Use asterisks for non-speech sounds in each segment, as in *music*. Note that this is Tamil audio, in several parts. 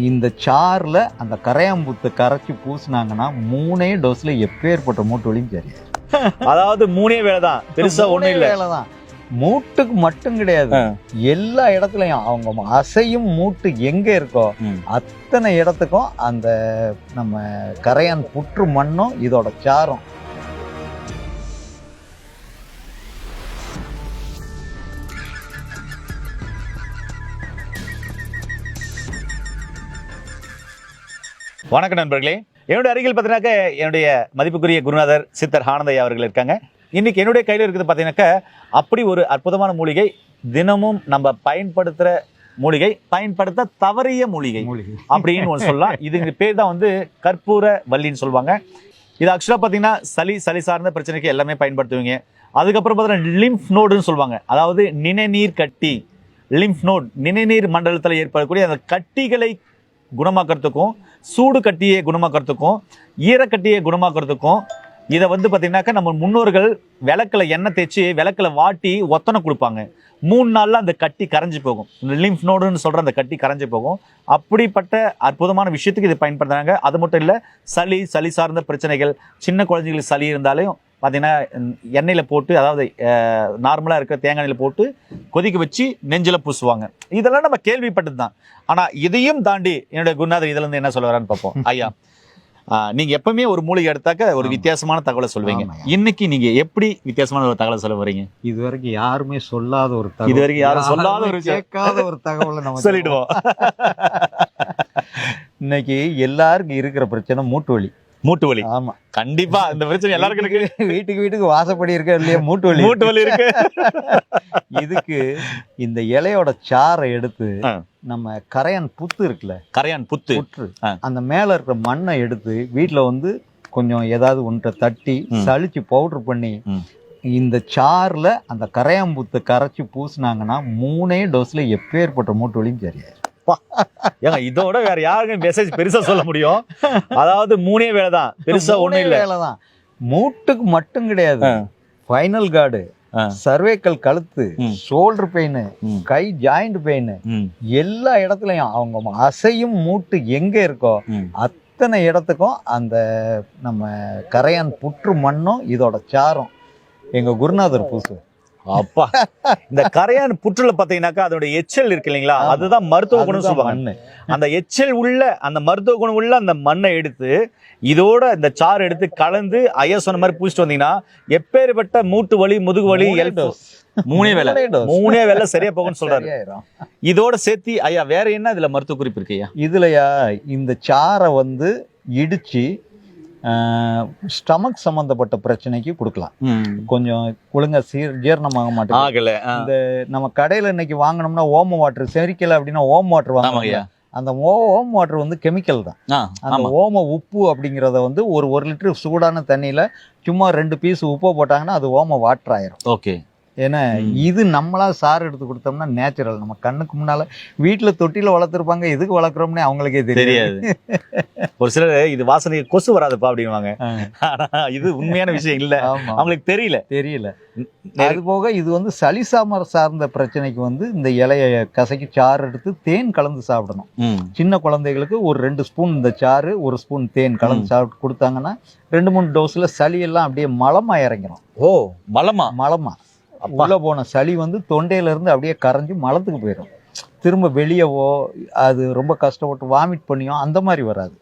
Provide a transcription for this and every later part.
இந்த சாறில் அந்த கரையாம்புத்தை கரைச்சி பூசினாங்கன்னா மூணே டோஸ்ல எப்பேற்பட்ட மூட்டு வலியும் சரியா *laughs* அதாவது மூணே வேலை தான் பெருசா ஒண்ணும் இல்ல. தான் மூட்டுக்கு மட்டும் கிடையாது. எல்லா இடத்துலயும் அவங்க அசையும் மூட்டு எங்க இருக்கோ. அத்தனை இடத்துக்கும் அந்த நம்ம கரையான் புற்று மண்ணும் இதோட சாரும். வணக்கம் நண்பர்களே. என்னுடைய அருகில் பார்த்தீங்கன்னாக்க என்னுடைய மதிப்புக்குரிய குருநாதர் சித்தர் ஆனந்தையா அவர்கள் இருக்காங்க. இன்னைக்கு என்னுடைய கையில் இருக்குது பார்த்தீங்கன்னாக்க அப்படி ஒரு அற்புதமான மூலிகை தினமும் நம்ம பயன்படுத்துகிற மூலிகை பயன்படுத்த தவறிய மூலிகை மூலிகை. அப்படின்னு ஒன்று சொல்லலாம். இதுக்கு பேர் தான் வந்து கற்பூர வள்ளின்னு சொல்லுவாங்க. இது ஆக்சுவலாக பார்த்தீங்கன்னா சளி சளி சார்ந்த பிரச்சனைக்கு எல்லாமே பயன்படுத்துவீங்க. அதுக்கப்புறம் பார்த்தீங்கன்னா லிம்ஃப் நோடுன்னு சொல்லுவாங்க. அதாவது நிணநீர் கட்டி லிம்ஃப் நோட் நிணநீர் மண்டலத்தில் ஏற்படக்கூடிய அந்த கட்டிகளை குணமாக்கிறதுக்கும் சூடு கட்டியை குணமாக்கறதுக்கும் ஈரக்கட்டியை குணமாக்கிறதுக்கும் இதை வந்து பார்த்தீங்கன்னாக்கா நம்ம முன்னோர்கள் விளக்கில் எண்ணெய் தேய்ச்சி விளக்கில் வாட்டி ஒத்தனை கொடுப்பாங்க. மூணு நாளில் அந்த கட்டி கரைஞ்சு போகும். இந்த லிம்ஃப் நோடுன்னு சொல்கிற அந்த கட்டி கரைஞ்சி போகும். அப்படிப்பட்ட அற்புதமான விஷயத்துக்கு இது பயன்படுத்துகிறாங்க அது மட்டும் இல்லை சளி சளி சார்ந்த பிரச்சனைகள் சின்ன குழந்தைங்களுக்கு சளி இருந்தாலும் பார்த்தீங்கன்னா எண்ணெயில் போட்டு அதாவது நார்மலாக இருக்கிற தேங்காய் எண்ணெயில் போட்டு கொதிக்க வச்சு நெஞ்சில் பூசுவாங்க. இதெல்லாம் நம்ம கேள்விப்பட்டது தான். ஆனால் இதையும் தாண்டி என்னுடைய குருநாதர் இதுல இருந்து என்ன சொல்ல வரான்னு பார்ப்போம். *laughs* ஐயா நீங்க எப்பவுமே ஒரு மூலிகை எடுத்தாக்க ஒரு. வித்தியாசமான தகவலை ஆமாய்யா. இன்னைக்கு நீங்க எப்படி வித்தியாசமான ஒரு தகவலை சொல்ல வரீங்க இது வரைக்கும் யாருமே சொல்லாத ஒரு தகவல். இது வரைக்கும் யாரும் சொல்லாத ஒரு. கேட்காத ஒரு தகவலை நம்ம *laughs* சொல்லிடுவோம். *laughs* இன்னைக்கு எல்லாருக்கும் இருக்கிற பிரச்சனை மூட்டு வலி. மூட்டு வலி ஆமா. கண்டிப்பா இந்த பிரச்சனை எல்லாருக்கும் இருக்கு. வீட்டுக்கு வீட்டுக்கு வாசப்படி இருக்க இல்லையா? மூட்டு வலி மூட்டு வலி இருக்கு. இதுக்கு இந்த இலையோட சாறை எடுத்து. நம்ம கரையான் புத்து இருக்குல்ல? கரையான் புத்து. புற்று. அந்த மேல இருக்கிற மண்ணை எடுத்து வீட்ல வந்து கொஞ்சம் ஏதாவது ஒன்றை தட்டி ம். சலிச்சு பவுடர் பண்ணி. இந்த சாறுல அந்த கரையாம்புத்தை கரைச்சி பூசினாங்கன்னா மூணே டோஸ்ல எப்பேற்பட்ட மூட்டு வலியும் சரியா ஏங்க இதோட வேற யாருக்கும் மெசேஜ் பெருசா சொல்ல முடியும் அதாவது மூணே வேலை தான் பெருசா ஒண்ணும் இல்ல வேலைதான் மூட்டுக்கு மட்டும் கிடையாது. Spinal cord. சர்வேக்கல் கழுத்து. Shoulder pain. கை ஜாயிண்ட் பெயின் எல்லா இடத்துலயும் அவங்க அசையும் மூட்டு எங்க இருக்கோ. அத்தனை இடத்துக்கும் அந்த நம்ம கரையான் புற்று மண்ணும் இதோட சாரும் எங்க குருநாதர் பூசு அப்பா. இந்த கரையான் புற்றுல பாத்தீங்கன்னாக்கா அதோட எச்சல் இருக்கு இல்லைங்களா. அதுதான் மருத்துவ குணம் சொல்லுவாங்க. அந்த எச்சல் உள்ள அந்த மருத்துவ குணம் உள்ள அந்த மண்ணை எடுத்து இதோட இந்த சாறு எடுத்து கலந்து ஐயா சொன்ன மாதிரி பூசிட்டு வந்தீங்கன்னா எப்பேற்பட்ட மூட்டு வலி முதுகு வலி மூணே வேலை மூணே வேலை சரியா போகும்னு சொல்றாரு. இதோட சேர்த்து ஐயா வேற என்ன இதுல மருத்துவ குறிப்பு இருக்கு ஐயா? இதுலயா இந்த சாரை வந்து இடிச்சு ஸ்டமக் சம்பந்தப்பட்ட பிரச்சனைக்கு கொடுக்கலாம். கொஞ்சம் ஒழுங்கா சீர் ஜீரணமாக மாட்டேங்குது. ஆ. நம்ம கடையில இன்னைக்கு வாங்கினோம்னா ஓம வாட்டர் செரிக்கல அப்படின்னா ஓம வாட்டர் வாங்க அந்த ஓ ஓம வாட்டர் வந்து கெமிக்கல் தான். அந்த ஓம உப்பு அப்படிங்கிறத வந்து ஒரு ஒரு லிட்டர் சூடான தண்ணியில சும்மா ரெண்டு பீஸ் உப்பு போட்டாங்கன்னா அது ஓம வாட்டர் ஆயிரும். ஓகே. ஏன்னா. இது நம்மளா சாறு எடுத்து கொடுத்தோம்னா நேச்சுரல் நம்ம கண்ணுக்கு முன்னால வீட்டுல தொட்டில வளர்த்துருப்பாங்க எதுக்கு வளர்க்குறோம்னே அவங்களுக்கே தெரியாது. ஒரு சிலர் இது வாசனைக்கு கொசு வராதுப்பா அப்படின்வாங்க. ஆ, ஆனா இது உண்மையான விஷயம் இல்ல. அவங்களுக்கு தெரியல. தெரியல. அது போக இது வந்து சளிசாமர் சார்ந்த பிரச்சனைக்கு வந்து இந்த இலைய கசக்கி சாறு எடுத்து தேன் கலந்து சாப்பிடணும். சின்ன குழந்தைகளுக்கு ஒரு ரெண்டு ஸ்பூன் இந்த சாறு ஒரு ஸ்பூன் தேன் கலந்து சாப்பிட்டு கொடுத்தாங்கன்னா ரெண்டு மூணு டோஸ்ல சளி எல்லாம் அப்படியே மலமா இறங்கிரும். ஓ மலமா? மலமா. உள்ள போன சளி வந்து தொண்டையில இருந்து அப்படியே கரைஞ்சு மலத்துக்கு போயிடும் திரும்ப வெளியவோ அது ரொம்ப கஷ்டப்பட்டு வாமிட் பண்ணியோ அந்த மாதிரி வராது.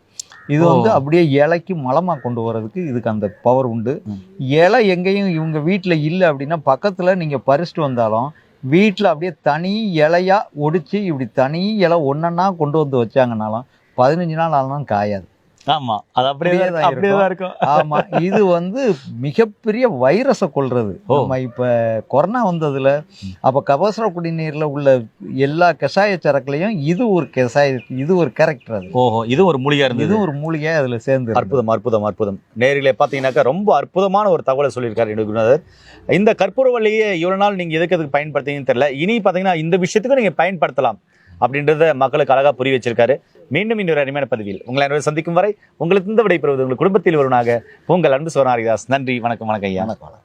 இது. வந்து அப்படியே இலைக்கு மலமா கொண்டு வர்றதுக்கு இதுக்கு அந்த பவர் உண்டு. இலை எங்கேயும் இவங்க வீட்டில் இல்லை அப்படின்னா பக்கத்துல நீங்க பறிச்சுட்டு வந்தாலும் வீட்டில் அப்படியே தனி இலையா ஒடிச்சு இப்படி தனி இலை ஒன்னொன்னா கொண்டு வந்து வச்சாங்கனாலும் பதினஞ்சு நாள் ஆனாலும் காயாது. ஆமா. அது அப்படியே அப்படியே தான் இருக்கும். ஆமா. இது வந்து மிகப்பெரிய வைரஸை கொல்றது ஓ. நம்ம இப்ப கொரோனா வந்ததுல. அப்ப கபசுர குடிநீர்ல உள்ள எல்லா கஷாய சரக்குலயும் இது ஒரு கஷாய இது ஒரு கேரக்டர் அது. ஓஹோ. இது ஒரு மூலிகா இருந்தது. இது ஒரு மூலிகை அதுல சேர்ந்து அற்புதம் அற்புதம் அற்புதம். நேரிலே பார்த்தீங்கன்னாக்கா ரொம்ப அற்புதமான ஒரு தகவலை சொல்லியிருக்காரு குருநாதர். இந்த கற்பூரவள்ளியை இவ்வளவு நாள் நீங்க எதுக்கு அதுக்கு பயன்படுத்தீங்கன்னு தெரியல. இனி பார்த்தீங்கன்னா இந்த விஷயத்துக்கு நீங்க பயன்படுத்தலாம் அப்படின்றத மக்களுக்கு அழகா புரிய வச்சிருக்காரு. மீண்டும் இன்னொரு அருமையான பதிவில் உங்களை அனைவரும் சந்திக்கும் வரை உங்களுக்கு இந்த விடைபெறுவது உங்கள் குடும்பத்தில் ஒருவனாக உங்கள் அன்பு சோனாரிதாஸ். நன்றி வணக்கம் வணக்கம் ஐயா.